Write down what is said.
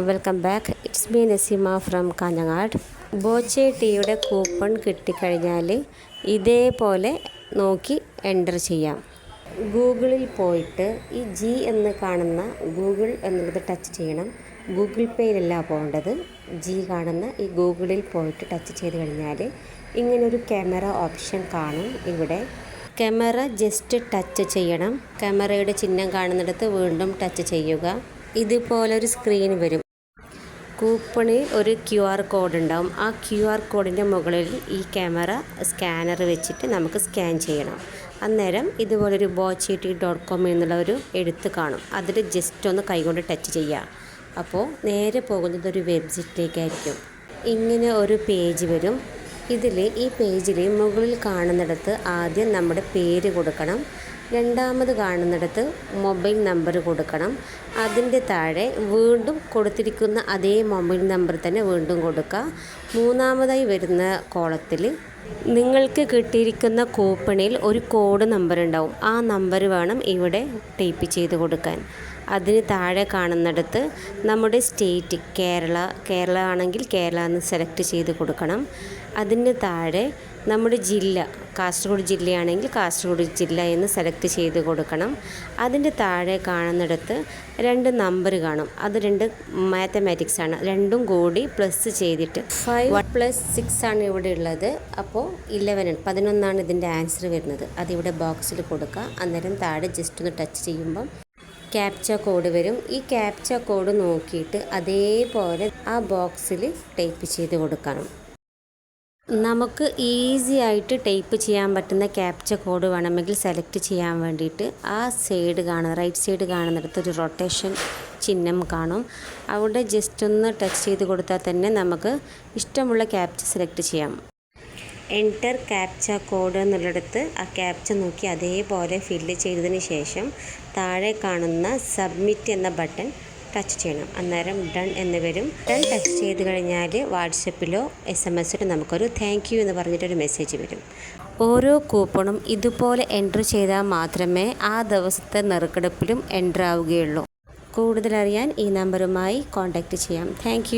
Welcome back it's me Naseema from Kanhangad Boche ടീയുടെ coupon കിട്ടിക്കഴിഞ്ഞാൽ ഇതേപോലെ നോക്കി എന്റർ ചെയ്യാം. ഗൂഗിളിൽ പോയിട്ട് ഈ ജി എന്ന് കാണുന്ന ഗൂഗിൾ എന്നുള്ളത് ടച്ച് ചെയ്യണം. ഗൂഗിൾ പേയിലല്ല പോകേണ്ടത്. ജി കാണുന്ന ഈ ഗൂഗിളിൽ പോയിട്ട് ടച്ച് ചെയ്ത് കഴിഞ്ഞാൽ ഇങ്ങനൊരു ക്യാമറ ഓപ്ഷൻ കാണും ഇവിടെ. ക്യാമറ ജസ്റ്റ് ടച്ച് ചെയ്യണം. ക്യാമറയുടെ ചിഹ്നം കാണുന്നിടത്ത് വീണ്ടും ടച്ച് ചെയ്യുക. ഇതുപോലൊരു സ്ക്രീൻ വരും. കൂപ്പണിൽ ഒരു ക്യു ആർ കോഡ് ഉണ്ടാവും. ആ ക്യു ആർ കോഡിന്റെ മുകളിൽ ഈ ക്യാമറ സ്കാനർ വെച്ചിട്ട് നമുക്ക് സ്കാൻ ചെയ്യണം. അന്നേരം ഇതുപോലൊരു ബോച്ച് ടി ഡോട്ട് കോം എന്നുള്ള ഒരു എഴുത്ത് കാണും. അതിൽ ജസ്റ്റ് ഒന്ന് കൈകൊണ്ട് ടച്ച് ചെയ്യുക അപ്പോൾ നേരെ പോകുന്നത് ഒരു വെബ്സൈറ്റിലേക്കായിരിക്കും ഇങ്ങനെ ഒരു പേജ് വരും. ഇതിൽ ഈ പേജിൽ മുകളിൽ കാണുന്നിടത്ത് ആദ്യം നമ്മുടെ പേര് കൊടുക്കണം. രണ്ടാമത് കാണുന്നിടത്ത് മൊബൈൽ നമ്പർ കൊടുക്കണം. അതിന്റെ താഴെ വീണ്ടും കൊടുത്തിരിക്കുന്ന അതേ മൊബൈൽ നമ്പർ തന്നെ വീണ്ടും കൊടുക്കുക. മൂന്നാമതായി വരുന്ന കോളത്തിൽ നിങ്ങൾക്ക് കിട്ടിയിരിക്കുന്ന കൂപ്പണിൽ ഒരു കോഡ് നമ്പർ ഉണ്ടാവും. ആ നമ്പർ വേണം ഇവിടെ ടൈപ്പ് ചെയ്ത് കൊടുക്കാൻ. അതിന് താഴെ കാണുന്നിടത്ത് നമ്മുടെ സ്റ്റേറ്റ് കേരള കേരള ആണെങ്കിൽ കേരള എന്ന് സെലക്ട് ചെയ്ത് കൊടുക്കണം. അതിന് താഴെ നമ്മുടെ ജില്ല കാസർഗോഡ് ജില്ലയാണെങ്കിൽ കാസർഗോഡ് ജില്ല എന്ന് സെലക്ട് ചെയ്ത് കൊടുക്കണം. അതിന്റെ താഴെ കാണുന്നിടത്ത് രണ്ട് നമ്പർ കാണും. അത് രണ്ട് മാത്തമാറ്റിക്സ് ആണ്. രണ്ടും കൂടി പ്ലസ് ചെയ്തിട്ട് ഫൈവ് പ്ലസ് സിക്സ് ആണ് ഇവിടെ ഉള്ളത്. അപ്പോൾ ഇലവൻ പതിനൊന്നാണ് ഇതിന്റെ ആൻസർ വരുന്നത്. അതിവിടെ ബോക്സിൽ കൊടുക്കുക. അന്നേരം താഴെ ജസ്റ്റ് ഒന്ന് ടച്ച് ചെയ്യുമ്പം ക്യാപ്ച കോഡ് വരും. ഈ ക്യാപ്ച കോഡ് നോക്കിയിട്ട് അതേപോലെ ആ ബോക്സിൽ ടൈപ്പ് ചെയ്ത് കൊടുക്കണം. നമുക്ക് ഈസി ആയിട്ട് ടൈപ്പ് ചെയ്യാൻ പറ്റുന്ന ക്യാപ്ച കോഡ് വേണമെങ്കിൽ സെലക്ട് ചെയ്യാൻ വേണ്ടിയിട്ട് ആ സൈഡ് കാണുന്ന റൈറ്റ് സൈഡ് കാണുന്നിടത്ത് ഒരു റൊട്ടേഷൻ ചിഹ്നം കാണും. അവിടെ ജസ്റ്റ് ഒന്ന് ടച്ച് ചെയ്ത് കൊടുത്താൽ തന്നെ നമുക്ക് ഇഷ്ടമുള്ള ക്യാപ്ച സെലക്ട് ചെയ്യാം. എന്റർ ക്യാപ്ച കോഡ് എന്നുള്ളിടത്ത് ആ ക്യാപ്ച നോക്കി അതേപോലെ ഫില്ല് ചെയ്തതിന് ശേഷം താഴെ കാണുന്ന സബ്മിറ്റ് എന്ന ബട്ടൺ ടച്ച് ചെയ്യണം. അന്നേരം ഡൺ എന്ന് വരും. ഡൺ ടച്ച് ചെയ്ത് കഴിഞ്ഞാൽ വാട്സപ്പിലോ എസ് എം എസിലോ നമുക്കൊരു താങ്ക് യു എന്ന് പറഞ്ഞിട്ടൊരു മെസ്സേജ് വരും. ഓരോ കൂപ്പണും ഇതുപോലെ എൻട്രി ചെയ്താൽ മാത്രമേ ആ ദിവസത്തെ നെറുക്കെടുപ്പിലും എന്റർ ആവുകയുള്ളൂ. കൂടുതലറിയാൻ ഈ നമ്പറുമായി കോൺടാക്റ്റ് ചെയ്യാം. താങ്ക്